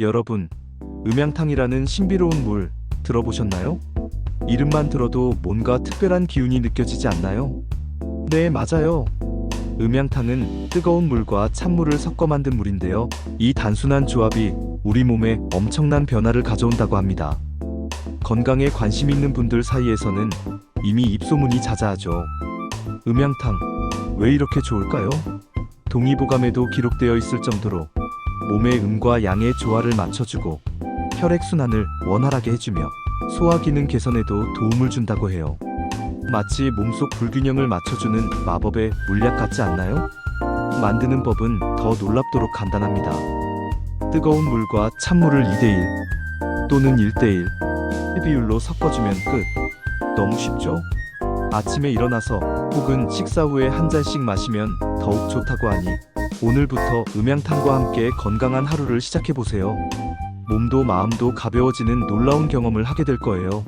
여러분, 음양탕이라는 신비로운 물 들어보셨나요? 이름만 들어도 뭔가 특별한 기운이 느껴지지 않나요? 네, 맞아요. 음양탕은 뜨거운 물과 찬물을 섞어 만든 물인데요. 이 단순한 조합이 우리 몸에 엄청난 변화를 가져온다고 합니다. 건강에 관심 있는 분들 사이에서는 이미 입소문이 자자하죠. 음양탕, 왜 이렇게 좋을까요? 동의보감에도 기록되어 있을 정도로 몸의 음과 양의 조화를 맞춰주고 혈액순환을 원활하게 해주며 소화 기능 개선에도 도움을 준다고 해요. 마치 몸속 불균형을 맞춰주는 마법의 물약 같지 않나요? 만드는 법은 더 놀랍도록 간단합니다. 뜨거운 물과 찬물을 2대1 또는 1대1 비율로 섞어주면 끝. 너무 쉽죠? 아침에 일어나서 혹은 식사 후에 한 잔씩 마시면 더욱 좋다고 하니 오늘부터 음양탕과 함께 건강한 하루를 시작해보세요. 몸도 마음도 가벼워지는 놀라운 경험을 하게 될 거예요.